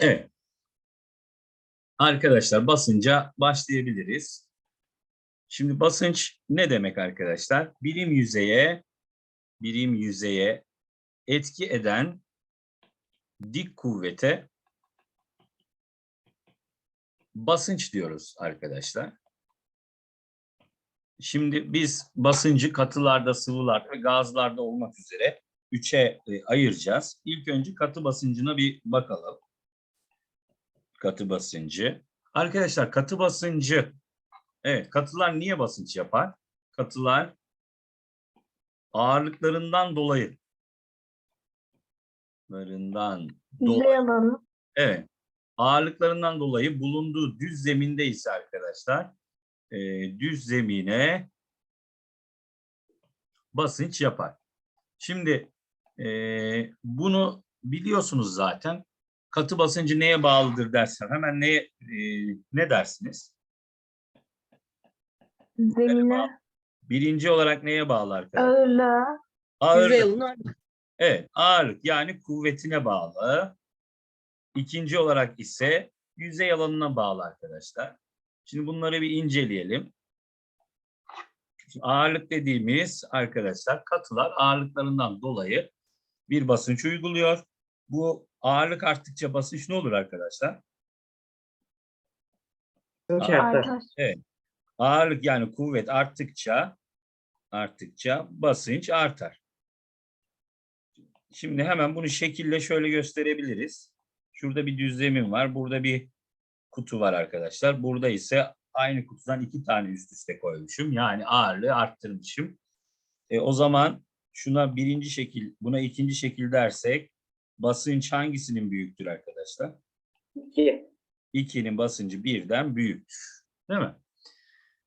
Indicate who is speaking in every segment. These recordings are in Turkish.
Speaker 1: Evet. Arkadaşlar basınca başlayabiliriz. Şimdi basınç ne demek arkadaşlar? Birim yüzeye birim yüzeye etki eden dik kuvvete basınç diyoruz arkadaşlar. Şimdi biz basıncı katılarda, sıvılarda gazlarda olmak üzere üçe e, ayıracağız. İlk önce katı basıncına bir bakalım. Katı basıncı. Arkadaşlar katı basıncı, evet katılar niye basınç yapar? Katılar ağırlıklarından dolayı. Ağırlıklarından dolayı. Evet. Ağırlıklarından dolayı bulunduğu düz zeminde ise arkadaşlar e, düz zemine basınç yapar. Şimdi e, bunu biliyorsunuz zaten. Katı basıncı neye bağlıdır dersen hemen neye e, ne dersiniz?
Speaker 2: Zemine.
Speaker 1: Birinci olarak neye bağlı arkadaşlar?
Speaker 2: Ağırlığa.
Speaker 1: Ağırlık.
Speaker 3: Yüzey alanı
Speaker 1: Evet, ağırlık yani kuvvetine bağlı. İkinci olarak ise yüzey alanına bağlı arkadaşlar. Şimdi bunları bir inceleyelim. Şimdi ağırlık dediğimiz arkadaşlar katılar ağırlıklarından dolayı bir basınç uyguluyor. Bu ağırlık arttıkça basınç ne olur arkadaşlar?
Speaker 2: Artar.
Speaker 1: Ağırlık yani kuvvet arttıkça arttıkça basınç artar. Şimdi hemen bunu şekille şöyle gösterebiliriz. Şurada bir düzlemin var. Burada bir kutu var arkadaşlar. Burada ise aynı kutudan iki tane üst üste koymuşum. Yani ağırlığı arttırmışım. E, o zaman şuna birinci şekil, buna ikinci şekil dersek basınç hangisinin büyüktür arkadaşlar?
Speaker 3: İki.
Speaker 1: 2'nin basıncı birden büyüktür. Değil mi?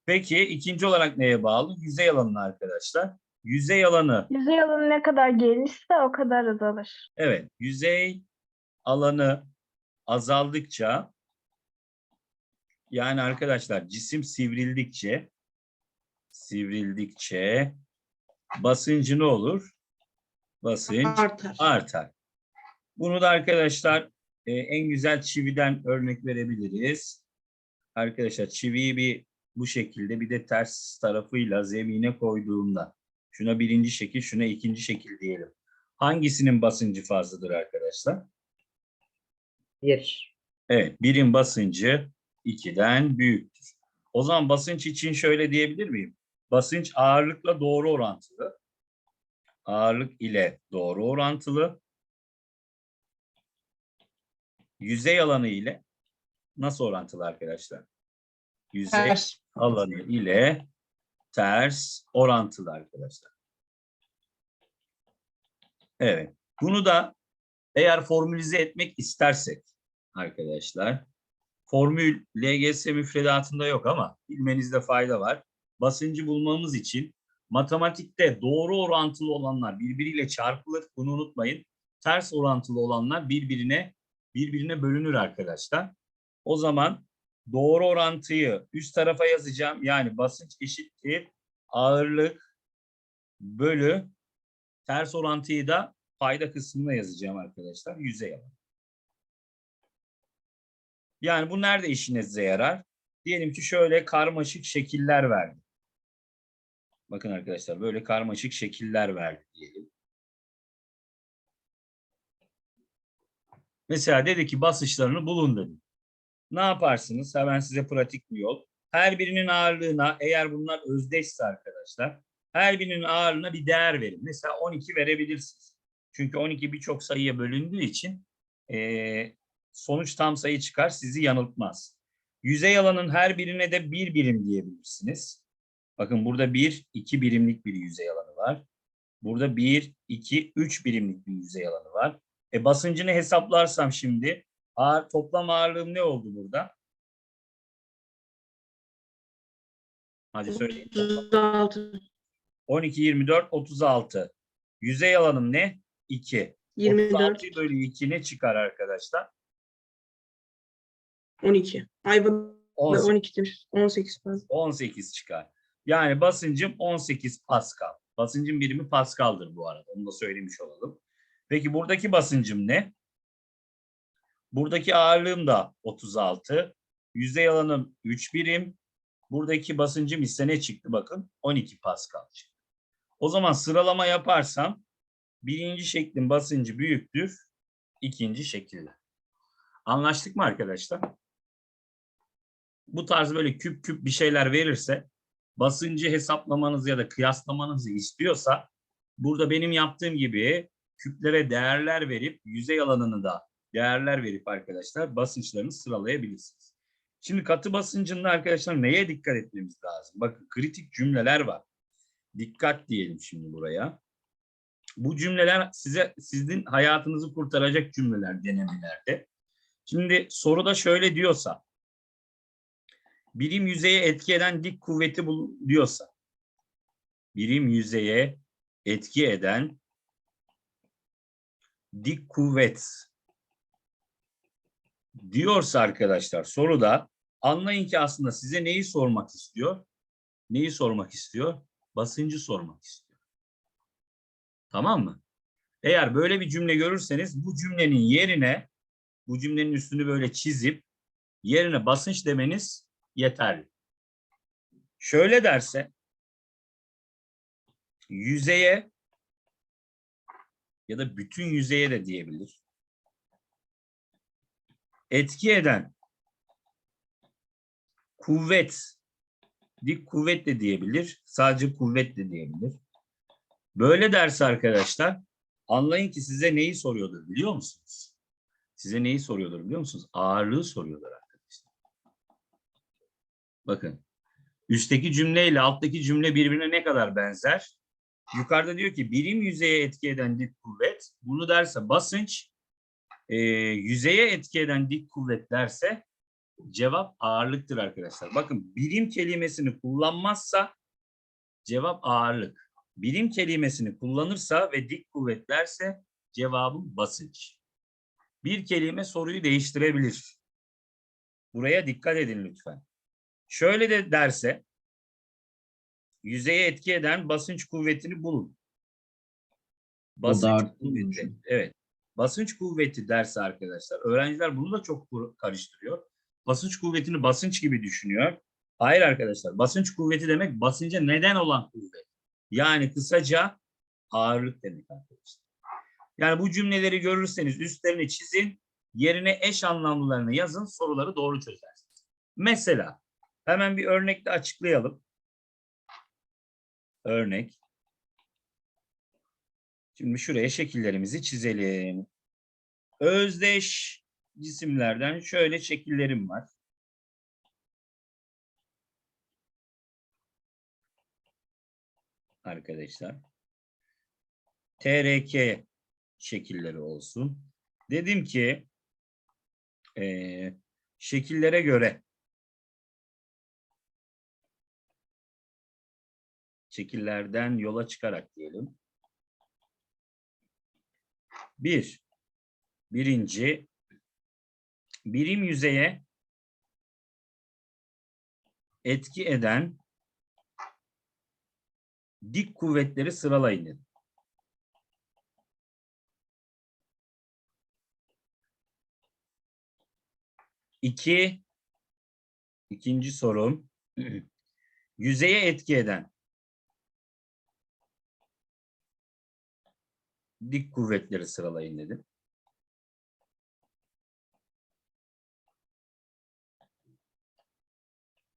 Speaker 1: Peki ikinci olarak neye bağlı? Yüzey alanına arkadaşlar. Yüzey alanı
Speaker 2: Yüzey alanı ne kadar genişse o kadar azalır.
Speaker 1: Evet, yüzey alanı azaldıkça yani arkadaşlar cisim sivrildikçe sivrildikçe basıncı ne olur? Basınç
Speaker 3: Artar.
Speaker 1: artar. Bunu da arkadaşlar e, en güzel çividen örnek verebiliriz. Arkadaşlar çiviyi bir bu şekilde bir de ters tarafıyla zemine koyduğumda şuna birinci şekil, şuna ikinci şekil diyelim. Hangisinin basıncı fazladır arkadaşlar?
Speaker 3: Bir.
Speaker 1: Evet, birin basıncı 2'den büyüktür. O zaman basınç için şöyle diyebilir miyim? Basınç ağırlıkla doğru orantılı. Ağırlık ile doğru orantılı. Yüzey alanı ile nasıl orantılı arkadaşlar? Yüzey
Speaker 3: Ters.
Speaker 1: alanı ile ters orantılı arkadaşlar. Evet. Bunu da eğer formülize etmek istersek arkadaşlar formül LGS müfredatında yok ama bilmenizde fayda var. Basıncı bulmamız için matematikte doğru orantılı olanlar birbiriyle çarpılır. Bunu unutmayın. Ters orantılı olanlar birbirine birbirine bölünür arkadaşlar. O zaman doğru orantıyı üst tarafa yazacağım. Yani basınç eşittir ağırlık bölü ters orantıyı da payda kısmına yazacağım arkadaşlar. Yüzey alanı. Yani bu nerede işinize yarar? Diyelim ki şöyle karmaşık şekiller verdi. Bakın arkadaşlar böyle karmaşık şekiller verdi diyelim. Mesela dedi ki basınçlarını bulun dedi. Ne yaparsınız? Hemen size pratik bir yol. Her birinin ağırlığına eğer bunlar özdeşse arkadaşlar her birinin ağırlığına bir değer verin. Mesela 12 verebilirsiniz. Çünkü 12 birçok sayıya bölündüğü için eee, sonuç tam sayı çıkar sizi yanıltmaz. Yüzey alanın her birine de bir birim diyebilirsiniz. Bakın burada bir, iki birimlik bir yüzey alanı var. Burada bir, iki, üç birimlik bir yüzey alanı var. E basıncını hesaplarsam şimdi ağır, toplam ağırlığım ne oldu burada? Hadi söyleyin.
Speaker 3: 36.
Speaker 1: 12, 24, 36. Yüzey alanım ne? 2.
Speaker 3: 24.
Speaker 1: 36 bölü 2 ne çıkar arkadaşlar?
Speaker 3: 12. Ay bu
Speaker 1: 18,
Speaker 3: 12 demiş. 18 pardon.
Speaker 1: 18 çıkar. Yani basıncım 18 Pascal. Basıncın birimi Pascal'dır bu arada. Onu da söylemiş olalım. Peki buradaki basıncım ne? Buradaki ağırlığım da 36. Yüzey alanım 3 birim. Buradaki basıncım ise ne çıktı bakın? 12 Pascal çıktı. O zaman sıralama yaparsam birinci şeklin basıncı büyüktür. ikinci şekilde. Anlaştık mı arkadaşlar? Bu tarz böyle küp küp bir şeyler verirse basıncı hesaplamanızı ya da kıyaslamanızı istiyorsa burada benim yaptığım gibi küplere değerler verip yüzey alanını da değerler verip arkadaşlar basınçlarını sıralayabilirsiniz. Şimdi katı basıncında arkadaşlar neye dikkat etmemiz lazım? Bakın kritik cümleler var. Dikkat diyelim şimdi buraya. Bu cümleler size sizin hayatınızı kurtaracak cümleler denemelerde. Şimdi soruda şöyle diyorsa birim yüzeye etki eden dik kuvveti bul diyorsa birim yüzeye etki eden dik kuvvet diyorsa arkadaşlar soruda anlayın ki aslında size neyi sormak istiyor? Neyi sormak istiyor? Basıncı sormak istiyor. Tamam mı? Eğer böyle bir cümle görürseniz bu cümlenin yerine bu cümlenin üstünü böyle çizip yerine basınç demeniz yeterli. Şöyle derse yüzeye ya da bütün yüzeye de diyebilir. Etki eden kuvvet, dik kuvvet de diyebilir, sadece kuvvet de diyebilir. Böyle derse arkadaşlar anlayın ki size neyi soruyordur biliyor musunuz? Size neyi soruyordur biliyor musunuz? Ağırlığı soruyorlar arkadaşlar. Bakın üstteki cümleyle alttaki cümle birbirine ne kadar benzer? Yukarıda diyor ki birim yüzeye etki eden dik kuvvet. Bunu derse basınç. e, yüzeye etki eden dik kuvvet derse cevap ağırlıktır arkadaşlar. Bakın birim kelimesini kullanmazsa cevap ağırlık. Birim kelimesini kullanırsa ve dik kuvvet derse cevabım basınç. Bir kelime soruyu değiştirebilir. Buraya dikkat edin lütfen. Şöyle de derse yüzeye etki eden basınç kuvvetini bulun. Basınç kuvveti. Evet. Basınç kuvveti derse arkadaşlar. Öğrenciler bunu da çok karıştırıyor. Basınç kuvvetini basınç gibi düşünüyor. Hayır arkadaşlar. Basınç kuvveti demek basınca neden olan kuvvet. Yani kısaca ağırlık demek arkadaşlar. Yani bu cümleleri görürseniz üstlerini çizin. Yerine eş anlamlılarını yazın. Soruları doğru çözersiniz. Mesela hemen bir örnekle açıklayalım. Örnek. Şimdi şuraya şekillerimizi çizelim. Özdeş cisimlerden şöyle şekillerim var. Arkadaşlar. TRK şekilleri olsun. Dedim ki eee, şekillere göre şekillerden yola çıkarak diyelim. Bir, birinci, birim yüzeye etki eden dik kuvvetleri sıralayın. İki, ikinci sorum, yüzeye etki eden dik kuvvetleri sıralayın dedim.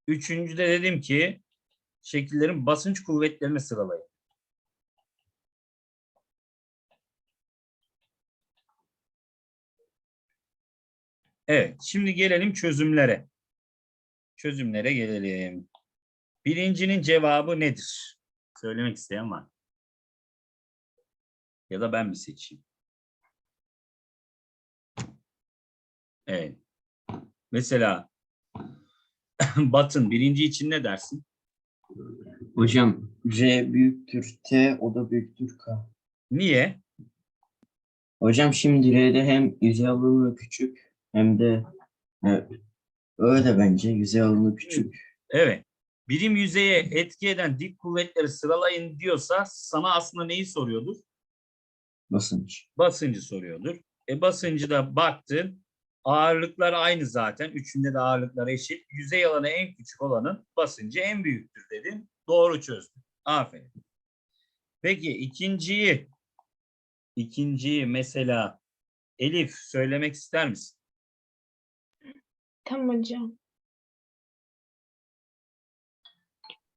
Speaker 1: Üçüncüde dedim ki şekillerin basınç kuvvetlerini sıralayın. Evet, şimdi gelelim çözümlere. Çözümlere gelelim. Birincinin cevabı nedir? Söylemek isteyen var. Ya da ben mi seçeyim? Evet. Mesela Batın birinci için ne dersin?
Speaker 4: Hocam R büyüktür T, o da büyüktür K.
Speaker 1: Niye?
Speaker 4: Hocam şimdi R'de hem yüzey alanı küçük hem de e, öyle bence yüzey alanı küçük.
Speaker 1: Evet. Birim yüzeye etki eden dik kuvvetleri sıralayın diyorsa sana aslında neyi soruyordur?
Speaker 4: Basınç.
Speaker 1: Basıncı soruyordur. E basıncı da baktın Ağırlıklar aynı zaten. Üçünde de ağırlıklar eşit. Yüzey alanı en küçük olanın basıncı en büyüktür dedin. Doğru çözdün. Aferin. Peki ikinciyi ikinciyi mesela Elif söylemek ister misin?
Speaker 2: Tamam hocam.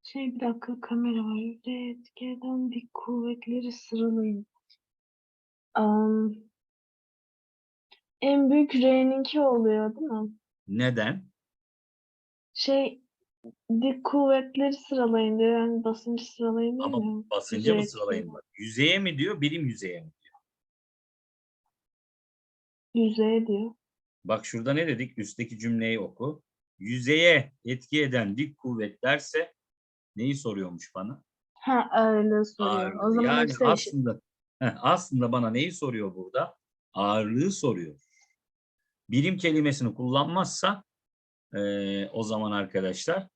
Speaker 2: Şey bir dakika kamera var. Etki eden dik kuvvetleri sıralayın. Am, en büyük R'ninki oluyor değil mi?
Speaker 1: Neden?
Speaker 2: Şey dik kuvvetleri sıralayın diyor. Yani basıncı sıralayın değil
Speaker 1: Ama
Speaker 2: mi?
Speaker 1: Basıncı mı sıralayın? bak? Yüzeye mi diyor, birim yüzeye mi?
Speaker 2: Yüzeye diyor.
Speaker 1: Bak şurada ne dedik? Üstteki cümleyi oku. Yüzeye etki eden dik kuvvet derse neyi soruyormuş bana?
Speaker 2: Ha öyle soruyor.
Speaker 1: Ağırlığı.
Speaker 2: O zaman
Speaker 1: yani
Speaker 2: hepsi eşit.
Speaker 1: aslında aslında bana neyi soruyor burada? Ağırlığı soruyor. Birim kelimesini kullanmazsa eee, o zaman arkadaşlar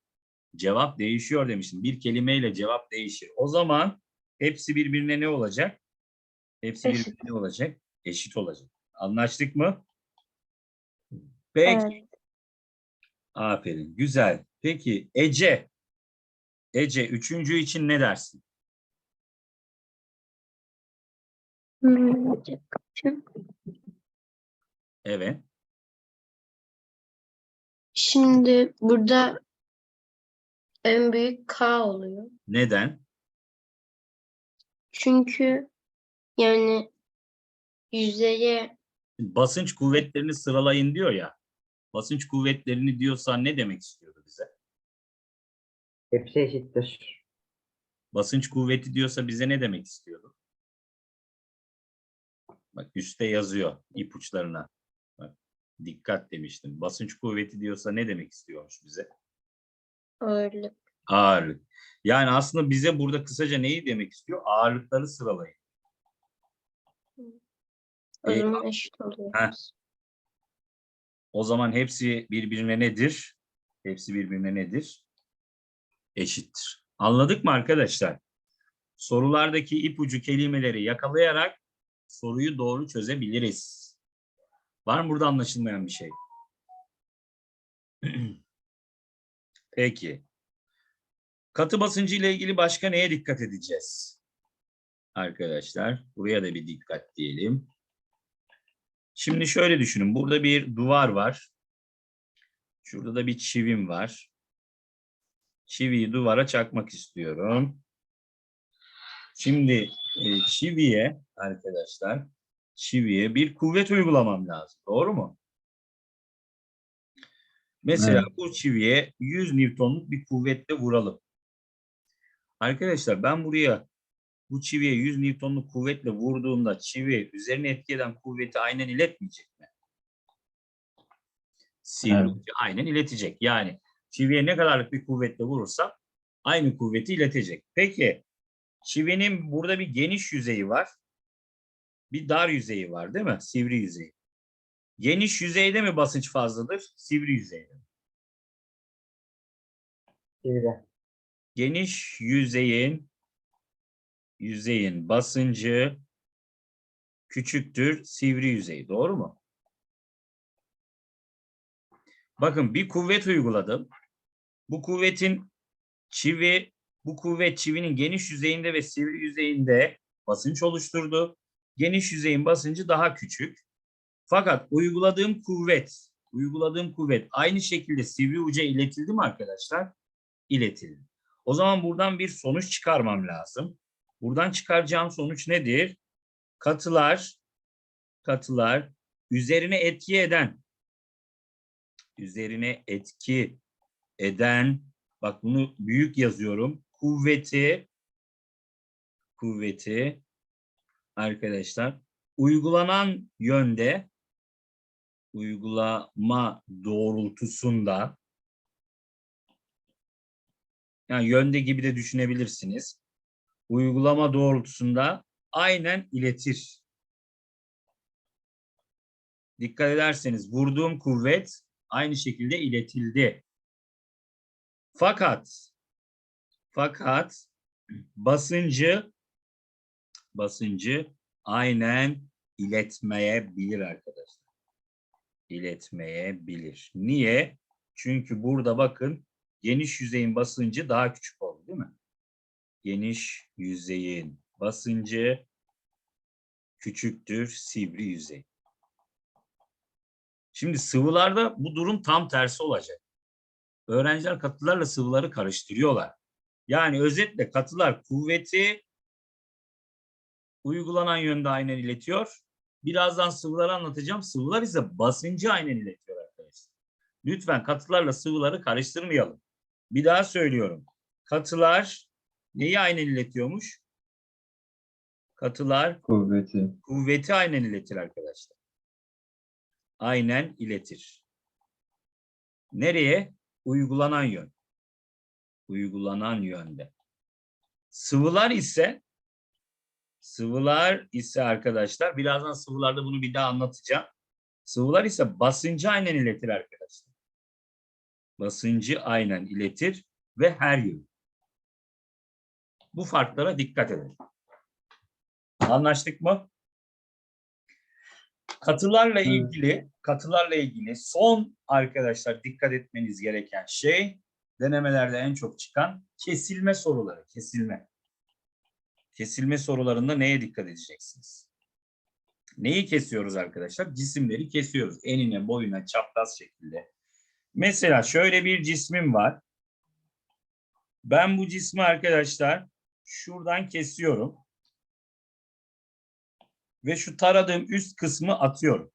Speaker 1: cevap değişiyor demiştim. Bir kelimeyle cevap değişir. O zaman hepsi birbirine ne olacak? Hepsi
Speaker 2: Eşit.
Speaker 1: birbirine ne olacak? Eşit olacak. Anlaştık mı? Peki.
Speaker 2: Evet.
Speaker 1: Aferin. Güzel. Peki Ece. Ece üçüncü için ne dersin? Evet.
Speaker 5: Şimdi burada en büyük K oluyor.
Speaker 1: Neden?
Speaker 5: Çünkü yani yüzeye
Speaker 1: Basınç kuvvetlerini sıralayın diyor ya. Basınç kuvvetlerini diyorsan ne demek istiyordu bize?
Speaker 6: Hepsi eşittir.
Speaker 1: Basınç kuvveti diyorsa bize ne demek istiyordu? Bak üstte yazıyor ipuçlarına. Bak, dikkat demiştim. Basınç kuvveti diyorsa ne demek istiyormuş bize?
Speaker 5: ağırlık.
Speaker 1: Ağırlık. Yani aslında bize burada kısaca neyi demek istiyor? Ağırlıkları sıralayın.
Speaker 5: O
Speaker 1: Ee,
Speaker 5: zaman eşit oluyor.
Speaker 1: heh. O zaman hepsi birbirine nedir? Hepsi birbirine nedir? Eşittir. Anladık mı arkadaşlar? Sorulardaki ipucu kelimeleri yakalayarak soruyu doğru çözebiliriz. Var mı burada anlaşılmayan bir şey? Peki. Katı basıncı ile ilgili başka neye dikkat edeceğiz? Arkadaşlar buraya da bir dikkat diyelim. Şimdi şöyle düşünün. Burada bir duvar var. Şurada da bir çivim var. Çiviyi duvara çakmak istiyorum. Şimdi e, çiviye arkadaşlar çiviye bir kuvvet uygulamam lazım. Doğru mu? Mesela bu çiviye 100 Newton'luk bir kuvvetle vuralım. Arkadaşlar ben buraya bu çiviye 100 Newton'luk kuvvetle vurduğumda çivi üzerine etki eden kuvveti aynen iletmeyecek mi? Sivri
Speaker 4: Evet.
Speaker 1: aynen iletecek. Yani çiviye ne kadarlık bir kuvvetle vurursam aynı kuvveti iletecek. Peki çivinin burada bir geniş yüzeyi var. Bir dar yüzeyi var değil mi? Sivri yüzeyi. Geniş yüzeyde mi basınç fazladır? Sivri yüzeyde mi?
Speaker 6: Sivri.
Speaker 1: Geniş yüzeyin yüzeyin basıncı küçüktür sivri yüzey. Doğru mu? Bakın bir kuvvet uyguladım. Bu kuvvetin çivi, bu kuvvet çivinin geniş yüzeyinde ve sivri yüzeyinde basınç oluşturdu. Geniş yüzeyin basıncı daha küçük. Fakat uyguladığım kuvvet, uyguladığım kuvvet aynı şekilde sivri uca iletildi mi arkadaşlar? İletildi. O zaman buradan bir sonuç çıkarmam lazım. Buradan çıkaracağım sonuç nedir? Katılar, katılar üzerine etki eden, üzerine etki eden, bak bunu büyük yazıyorum, kuvveti, kuvveti arkadaşlar uygulanan yönde, uygulama doğrultusunda, yani yönde gibi de düşünebilirsiniz. Uygulama doğrultusunda aynen iletir. Dikkat ederseniz vurduğum kuvvet aynı şekilde iletildi. Fakat fakat basıncı basıncı aynen iletmeyebilir arkadaşlar. iletmeyebilir. Niye? Çünkü burada bakın geniş yüzeyin basıncı daha küçük oldu değil mi? Geniş yüzeyin basıncı küçüktür sivri yüzey. Şimdi sıvılarda bu durum tam tersi olacak. Öğrenciler katılarla sıvıları karıştırıyorlar. Yani özetle katılar kuvveti uygulanan yönde aynen iletiyor. Birazdan sıvıları anlatacağım. Sıvılar ise basıncı aynen iletiyor arkadaşlar. Lütfen katılarla sıvıları karıştırmayalım. Bir daha söylüyorum. Katılar neyi aynen iletiyormuş? Katılar
Speaker 4: Kuvveti.
Speaker 1: kuvveti aynen iletir arkadaşlar. Aynen iletir. Nereye? Uygulanan yön. Uygulanan yönde. Sıvılar ise sıvılar ise arkadaşlar birazdan sıvılarda bunu bir daha anlatacağım. Sıvılar ise basıncı aynen iletir arkadaşlar. Basıncı aynen iletir ve her yön. Bu farklara dikkat edin. Anlaştık mı? Katılarla ilgili, katılarla ilgili son arkadaşlar dikkat etmeniz gereken şey denemelerde en çok çıkan kesilme soruları, kesilme. Kesilme sorularında neye dikkat edeceksiniz? Neyi kesiyoruz arkadaşlar? Cisimleri kesiyoruz. Enine, boyuna, çapraz şekilde. Mesela şöyle bir cismim var. Ben bu cismi arkadaşlar şuradan kesiyorum ve şu taradığım üst kısmı atıyorum.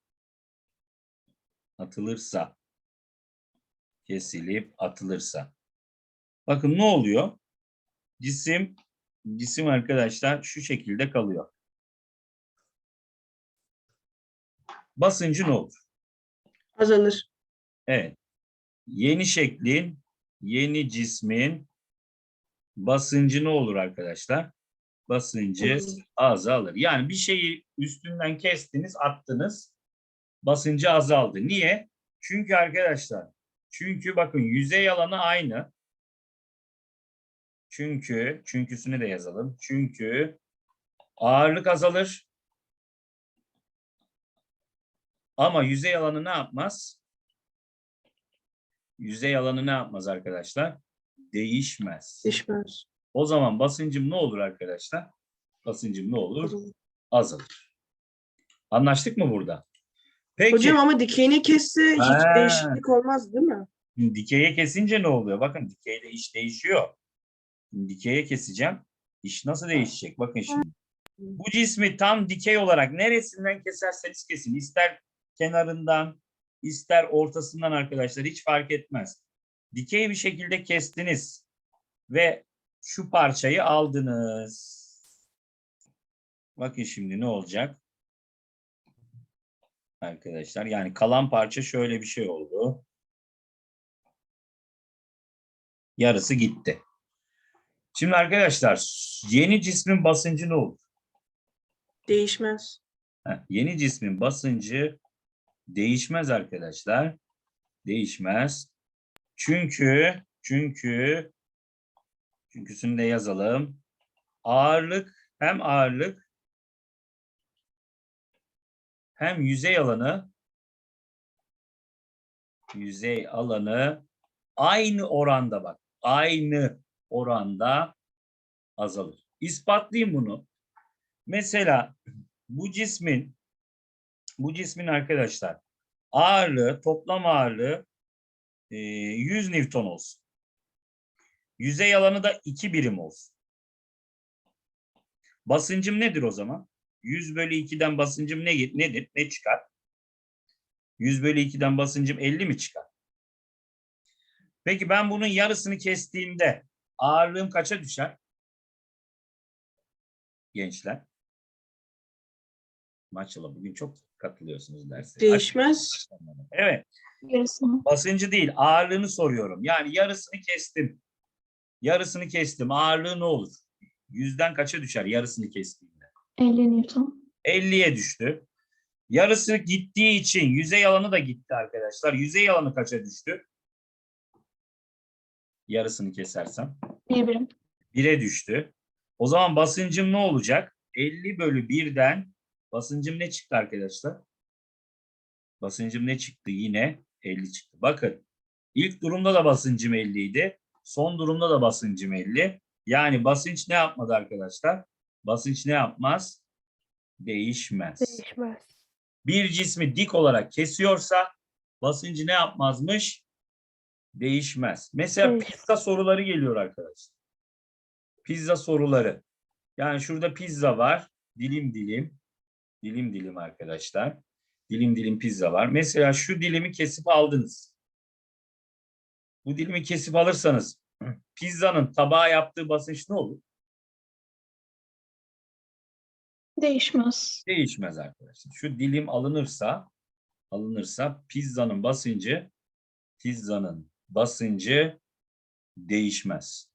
Speaker 1: Atılırsa. Kesilip atılırsa. Bakın ne oluyor? Cisim cisim arkadaşlar şu şekilde kalıyor. Basıncı ne olur?
Speaker 3: Azalır.
Speaker 1: Evet. Yeni şeklin, yeni cismin basıncı ne olur arkadaşlar? Basıncı
Speaker 3: Azalır.
Speaker 1: azalır. Yani bir şeyi üstünden kestiniz, attınız. Basıncı azaldı. Niye? Çünkü arkadaşlar, çünkü bakın yüzey alanı aynı. Çünkü, çünküsünü de yazalım. Çünkü ağırlık azalır. Ama yüzey alanı ne yapmaz? Yüzey alanı ne yapmaz arkadaşlar? Değişmez.
Speaker 3: Değişmez.
Speaker 1: O zaman basıncım ne olur arkadaşlar? Basıncım ne olur? Azalır. Anlaştık mı burada? Peki
Speaker 3: Hocam ama dikeyini kesse hiç
Speaker 1: Ha.
Speaker 3: değişiklik olmaz değil mi?
Speaker 1: dikeye kesince ne oluyor? Bakın dikeyde iş değişiyor. Şimdi dikeye keseceğim. İş nasıl değişecek? Bakın şimdi. Bu cismi tam dikey olarak neresinden keserseniz kesin. İster kenarından, ister ortasından arkadaşlar hiç fark etmez. Dikey bir şekilde kestiniz ve şu parçayı aldınız. Bakın şimdi ne olacak? Arkadaşlar yani kalan parça şöyle bir şey oldu. Yarısı gitti. Şimdi arkadaşlar yeni cismin basıncı ne olur?
Speaker 3: Değişmez.
Speaker 1: Heh, yeni cismin basıncı değişmez arkadaşlar. Değişmez. Çünkü çünkü çünküsünü de yazalım. Ağırlık hem ağırlık hem yüzey alanı yüzey alanı aynı oranda bak. Aynı oranda azalır. İspatlayayım bunu. Mesela bu cismin bu cismin arkadaşlar ağırlığı, toplam ağırlığı e, 100 Newton olsun. Yüzey alanı da 2 birim olsun. Basıncım nedir o zaman? 100 bölü 2'den basıncım ne, nedir? Ne çıkar? 100 bölü 2'den basıncım 50 mi çıkar? Peki ben bunun yarısını kestiğimde ağırlığım kaça düşer? Gençler. Maçla bugün çok katılıyorsunuz derse.
Speaker 3: Değişmez.
Speaker 1: Evet.
Speaker 5: Yarısını.
Speaker 1: Basıncı değil, ağırlığını soruyorum. Yani yarısını kestim. Yarısını kestim. Ağırlığı ne olur? Yüzden kaça düşer yarısını kestiğimde?
Speaker 5: 50 Newton.
Speaker 1: 50'ye düştü. Yarısı gittiği için yüzey alanı da gitti arkadaşlar. Yüzey alanı kaça düştü? Yarısını kesersem.
Speaker 5: 1 birim.
Speaker 1: 1'e düştü. O zaman basıncım ne olacak? 50 bölü 1'den basıncım ne çıktı arkadaşlar? Basıncım ne çıktı? Yine 50 çıktı. Bakın ilk durumda da basıncım 50 idi. Son durumda da basıncım 50. Yani basınç ne yapmadı arkadaşlar? Basınç ne yapmaz? Değişmez.
Speaker 7: Değişmez.
Speaker 1: Bir cismi dik olarak kesiyorsa basıncı ne yapmazmış? Değişmez. Mesela
Speaker 7: Değişmez.
Speaker 1: pizza soruları geliyor arkadaşlar. Pizza soruları. Yani şurada pizza var. Dilim dilim. Dilim dilim arkadaşlar. Dilim dilim pizza var. Mesela şu dilimi kesip aldınız. Bu dilimi kesip alırsanız pizzanın tabağa yaptığı basınç ne olur?
Speaker 5: Değişmez.
Speaker 1: Değişmez arkadaşlar. Şu dilim alınırsa alınırsa pizzanın basıncı pizzanın basıncı değişmez.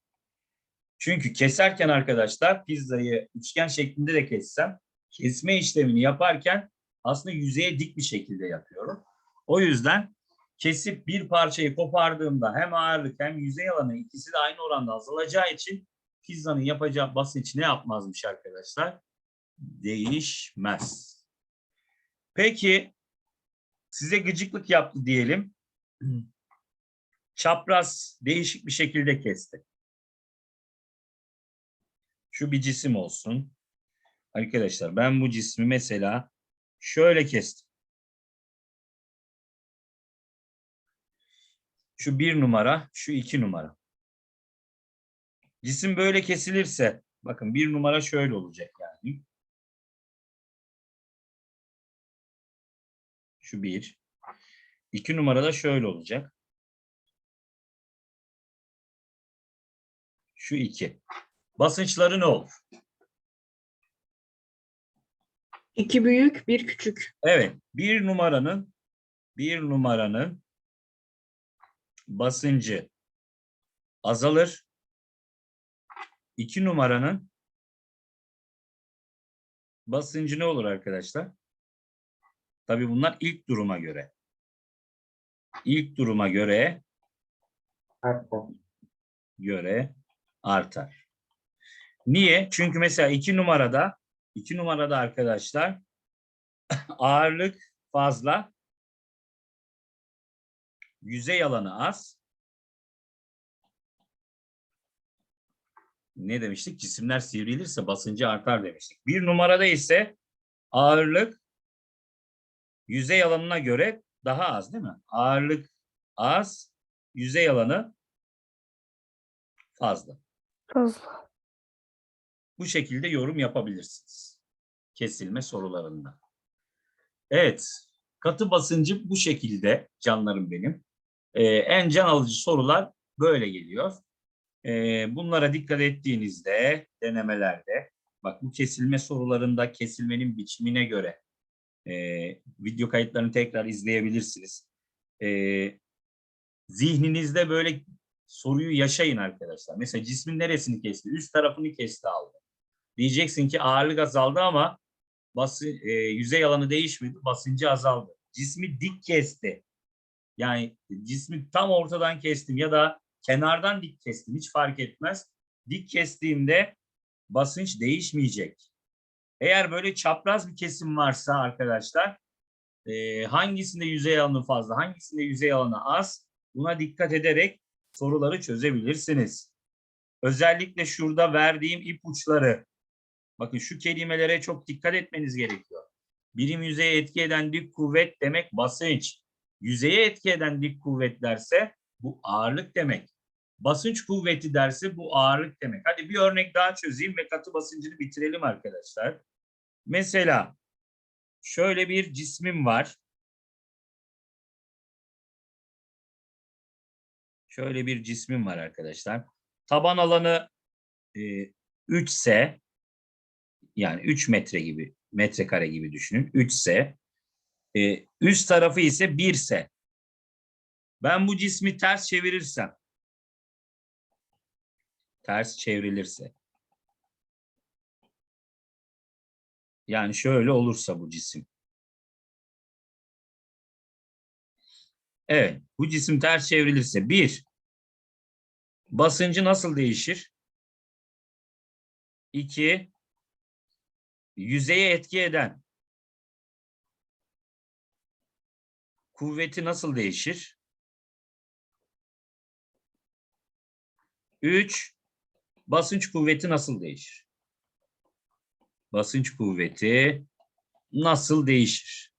Speaker 1: Çünkü keserken arkadaşlar pizzayı üçgen şeklinde de kessem kesme işlemini yaparken aslında yüzeye dik bir şekilde yapıyorum. O yüzden kesip bir parçayı kopardığımda hem ağırlık hem yüzey alanı ikisi de aynı oranda azalacağı için pizzanın yapacağı basınç ne yapmazmış arkadaşlar? Değişmez. Peki size gıcıklık yaptı diyelim. Çapraz değişik bir şekilde kesti. Şu bir cisim olsun. Arkadaşlar ben bu cismi mesela şöyle kestim. Şu bir numara, şu iki numara. Cisim böyle kesilirse, bakın bir numara şöyle olacak yani. Şu bir. İki numarada şöyle olacak. Şu iki. Basınçları ne olur?
Speaker 3: İki büyük, bir küçük.
Speaker 1: Evet, bir numaranın bir numaranın basıncı azalır. İki numaranın basıncı ne olur arkadaşlar? Tabii bunlar ilk duruma göre. İlk duruma göre
Speaker 6: Arttı.
Speaker 1: göre artar. Niye? Çünkü mesela iki numarada iki numarada arkadaşlar ağırlık fazla yüzey alanı az. Ne demiştik? Cisimler sivrilirse basıncı artar demiştik. Bir numarada ise ağırlık yüzey alanına göre daha az değil mi? Ağırlık az, yüzey alanı fazla.
Speaker 7: Fazla.
Speaker 1: Bu şekilde yorum yapabilirsiniz. Kesilme sorularında. Evet. Katı basıncı bu şekilde canlarım benim. Ee, en can alıcı sorular böyle geliyor. Ee, bunlara dikkat ettiğinizde denemelerde bak bu kesilme sorularında kesilmenin biçimine göre e, video kayıtlarını tekrar izleyebilirsiniz. Ee, zihninizde böyle soruyu yaşayın arkadaşlar. Mesela cismin neresini kesti? Üst tarafını kesti aldı. Diyeceksin ki ağırlık azaldı ama bası, e, yüzey alanı değişmedi, basıncı azaldı. Cismi dik kesti. Yani cismi tam ortadan kestim ya da kenardan dik kestim hiç fark etmez. Dik kestiğimde basınç değişmeyecek. Eğer böyle çapraz bir kesim varsa arkadaşlar e, hangisinde yüzey alanı fazla, hangisinde yüzey alanı az buna dikkat ederek soruları çözebilirsiniz. Özellikle şurada verdiğim ipuçları Bakın şu kelimelere çok dikkat etmeniz gerekiyor. Birim yüzeye etki eden dik kuvvet demek basınç. Yüzeye etki eden dik kuvvet derse bu ağırlık demek. Basınç kuvveti derse bu ağırlık demek. Hadi bir örnek daha çözeyim ve katı basıncını bitirelim arkadaşlar. Mesela şöyle bir cismim var. Şöyle bir cismim var arkadaşlar. Taban alanı e, 3 ise yani 3 metre gibi metrekare gibi düşünün. 3 ise e, üst tarafı ise 1 ise ben bu cismi ters çevirirsem ters çevrilirse yani şöyle olursa bu cisim Evet, bu cisim ters çevrilirse bir basıncı nasıl değişir? İki yüzeye etki eden kuvveti nasıl değişir? 3. Basınç kuvveti nasıl değişir? Basınç kuvveti nasıl değişir?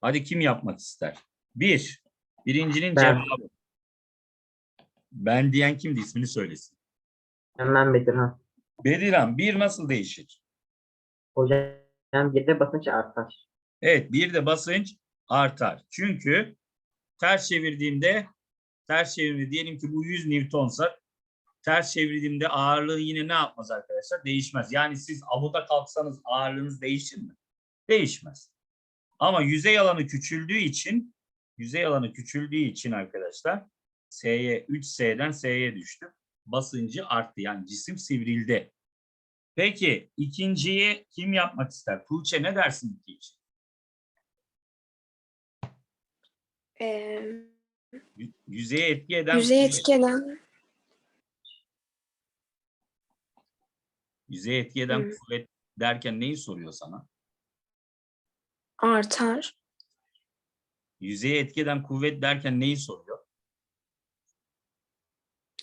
Speaker 1: Hadi kim yapmak ister? Bir. Birincinin
Speaker 6: Ben.
Speaker 1: cevabı. Ben diyen kimdi? ismini söylesin.
Speaker 6: Hemen Bedirhan.
Speaker 1: Bediran bir nasıl değişir?
Speaker 6: Hocam bir de basınç artar.
Speaker 1: Evet bir de basınç artar. Çünkü ters çevirdiğimde ters çevirme diyelim ki bu 100 Newton'sa ters çevirdiğimde ağırlığı yine ne yapmaz arkadaşlar? Değişmez. Yani siz amuda kalksanız ağırlığınız değişir mi? Değişmez. Ama yüzey alanı küçüldüğü için yüzey alanı küçüldüğü için arkadaşlar S'ye 3S'den S'ye düştü. Basıncı arttı. Yani cisim sivrildi. Peki ikinciyi kim yapmak ister? Tuğçe ne dersin iki için?
Speaker 7: Ee,
Speaker 1: Yü- Yüzeye etki eden
Speaker 7: yüzey
Speaker 1: kuvvet.
Speaker 7: etki eden
Speaker 1: Yüzeye etki eden
Speaker 7: Hı.
Speaker 1: kuvvet derken neyi soruyor sana?
Speaker 7: artar.
Speaker 1: Yüzeye etki eden kuvvet derken neyi soruyor?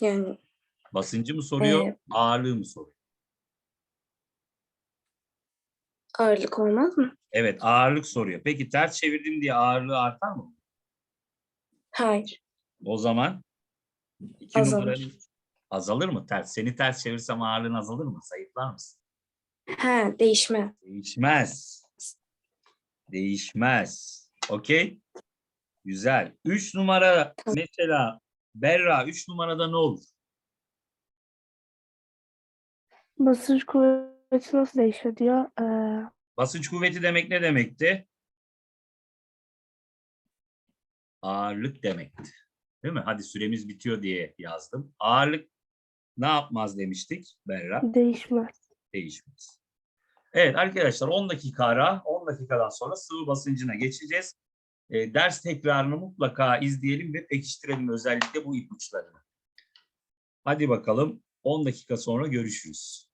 Speaker 7: Yani
Speaker 1: Basıncı mı soruyor,
Speaker 7: Ee,
Speaker 1: ağırlığı mı soruyor?
Speaker 7: ağırlık olmaz mı?
Speaker 1: Evet, ağırlık soruyor. Peki ters çevirdim diye ağırlığı artar mı?
Speaker 7: Hayır.
Speaker 1: O zaman iki
Speaker 7: Azalır.
Speaker 1: numaranın azalır mı? Ters. Seni ters çevirsem ağırlığın azalır mı? Sayıklar mısın?
Speaker 7: He, değişme.
Speaker 1: Değişmez. Değişmez. Okey? Güzel. Üç numara mesela Berra üç numarada ne olur?
Speaker 8: Basınç kuvveti nasıl değişiyor diyor. Ee,
Speaker 1: Basınç kuvveti demek ne demekti? Ağırlık demekti. Değil mi? Hadi süremiz bitiyor diye yazdım. Ağırlık ne yapmaz demiştik Berra?
Speaker 8: değişmez.
Speaker 1: Değişmez. Evet arkadaşlar 10 dakika ara. 10 dakikadan sonra sıvı basıncına geçeceğiz. E, ders tekrarını mutlaka izleyelim ve pekiştirelim özellikle bu ipuçlarını. Hadi bakalım 10 dakika sonra görüşürüz.